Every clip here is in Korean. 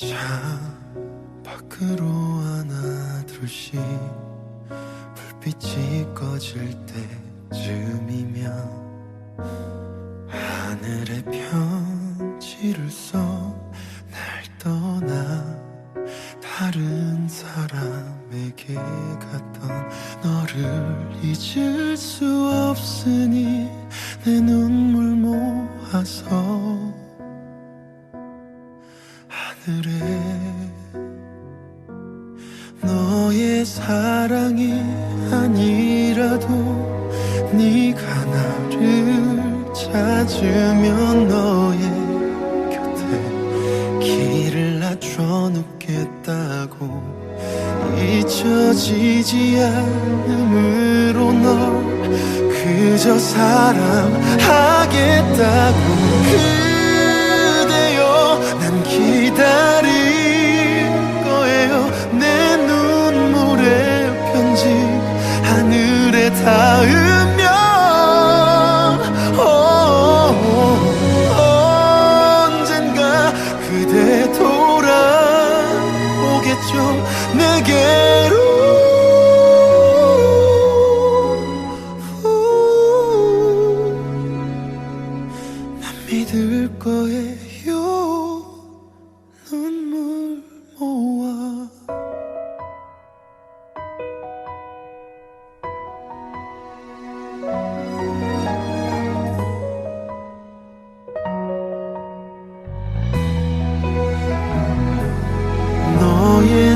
차 밖으로 하나 둘씩 불빛이 꺼질 때쯤이면 하늘에 편지를 써. 날 떠나 다른 사람에게 갔던 너를 잊을 수 없으니 내 눈물 모아서 하늘에 너의 사랑이 아니라도 네가 나를 찾으면 너의 곁에 길을 낮춰 눕겠다고 잊혀지지 않음으로 널 그저 사랑하겠다고 내게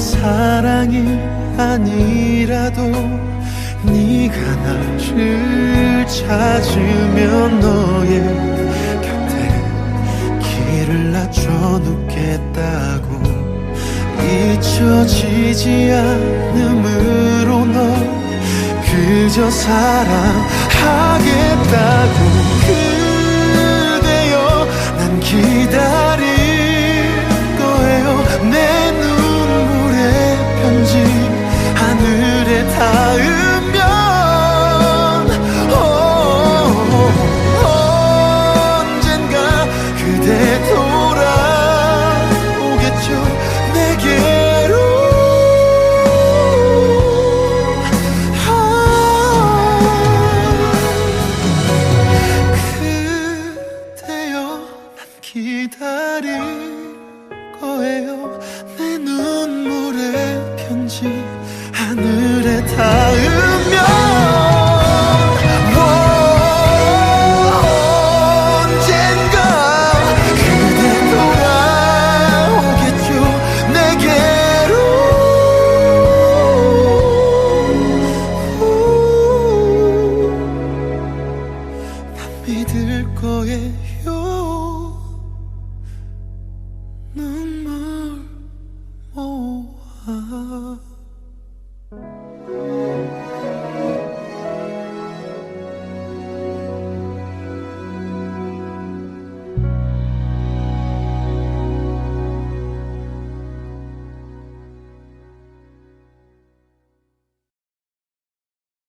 사랑이 아니라도 네가 나를 찾으면 너의 곁에 길을 낮춰 눕겠다고. 잊혀지지 않음으로 널 그저 사랑하겠다고 그대 닿으면. 어, 어, 어, 언젠가 그대 돌아오겠죠. 내게로. 아, 그대여 난 기다릴